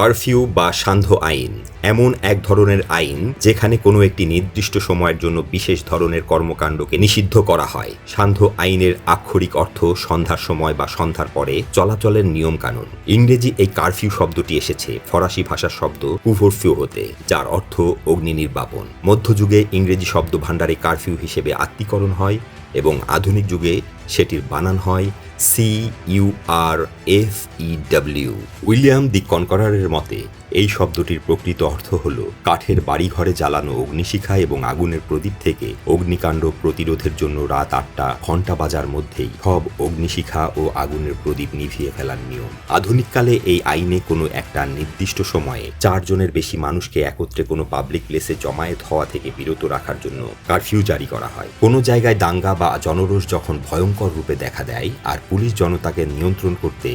Curfew বা সান্ধ্য আইন, এমন এক ধরনের আইন যেখানে কোনো একটি নির্দিষ্ট সময়ের জন্য বিশেষ ধরনের কর্মকাণ্ডকে নিষিদ্ধ করা হয়। সান্ধ্য আইনের আক্ষরিক অর্থ সন্ধ্যার সময় বা সন্ধ্যার পরে চলাচলের নিয়ম কানুন ইংরেজি এই কারফিউ শব্দটি এসেছে ফরাসি ভাষার শব্দ কুভরফিউ হতে, যার অর্থ অগ্নি নির্বাপন। মধ্যযুগে ইংরেজি শব্দ ভাণ্ডারে কারফিউ হিসেবে আত্মীকরণ হয় এবং আধুনিক যুগে সেটির বানান হয় C U R F E W William the কনকরারের মতে, এই শব্দটির প্রকৃত অর্থ হল কাঠের বাড়িঘরে জ্বালানো অগ্নিশিখা এবং আগুনের প্রদীপ থেকে অগ্নিকাণ্ড প্রতিরোধের জন্য রাত আটটা ঘণ্টা বাজার মধ্যেই সব অগ্নিশিখা ও আগুনের প্রদীপ নিভিয়ে ফেলার নিয়ম। আধুনিককালে এই আইনে কোনো একটা নির্দিষ্ট সময়ে চারজনের বেশি মানুষকে একত্রে কোনো পাবলিক প্লেসে জমায়েত হওয়া থেকে বিরত রাখার জন্য কারফিউ জারি করা হয়। কোনো জায়গায় দাঙ্গা বা জনরোষ যখন ভয়ঙ্কর রূপে দেখা দেয়, আর পুলিশ জনতাকে নিয়ন্ত্রণ করতে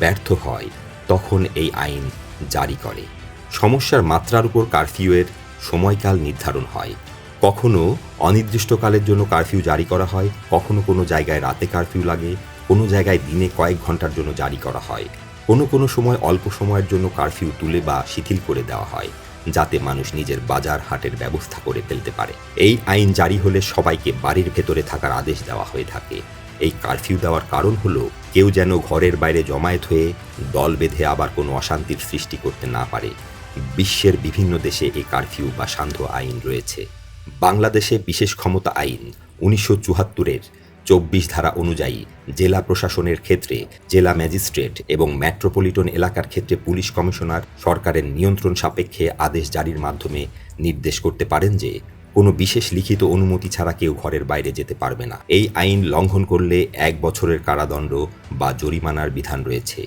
ব্যর্থ হয়, তখন এই আইন জারি করে। সমস্যার মাত্রার উপর কারফিউয়ের সময়কাল নির্ধারণ হয়। কখনো অনির্দিষ্টকালের জন্য কারফিউ জারি করা হয়, কখনো কোনো জায়গায় রাতে কারফিউ লাগে, কোনো জায়গায় দিনে কয়েক ঘণ্টার জন্য জারি করা হয়। কোনো কোনো সময় অল্প সময়ের জন্য কারফিউ তুলে বা শিথিল করে দেওয়া হয়, যাতে মানুষ নিজের বাজার হাটের ব্যবস্থা করে ফেলতে পারে। এই আইন জারি হলে সবাইকে বাড়ির ভেতরে থাকার আদেশ দেওয়া হয়ে থাকে। এই কারফিউ দেওয়ার কারণ হলো কেউ যেন ঘরের বাইরে জমায়েত হয়ে দল বেঁধে আবার কোনো অশান্তির সৃষ্টি করতে না পারে। বিশ্বের বিভিন্ন দেশে এই কারফিউ বা সান্ধ্য আইন রয়েছে। বাংলাদেশে বিশেষ ক্ষমতা আইন উনিশশো চুয়াত্তরের চব্বিশ ধারা অনুযায়ী জেলা প্রশাসনের ক্ষেত্রে জেলা ম্যাজিস্ট্রেট এবং মেট্রোপলিটন এলাকার ক্ষেত্রে পুলিশ কমিশনার সরকারের নিয়ন্ত্রণ সাপেক্ষে আদেশ জারির মাধ্যমে নির্দেশ করতে পারেন যে কোনো বিশেষ লিখিত অনুমতি ছাড়া কেউ ঘরের বাইরে যেতে পারবে না। এই আইন লঙ্ঘন করলে এক বছরের কারাদণ্ড বা জরিমানার বিধান রয়েছে।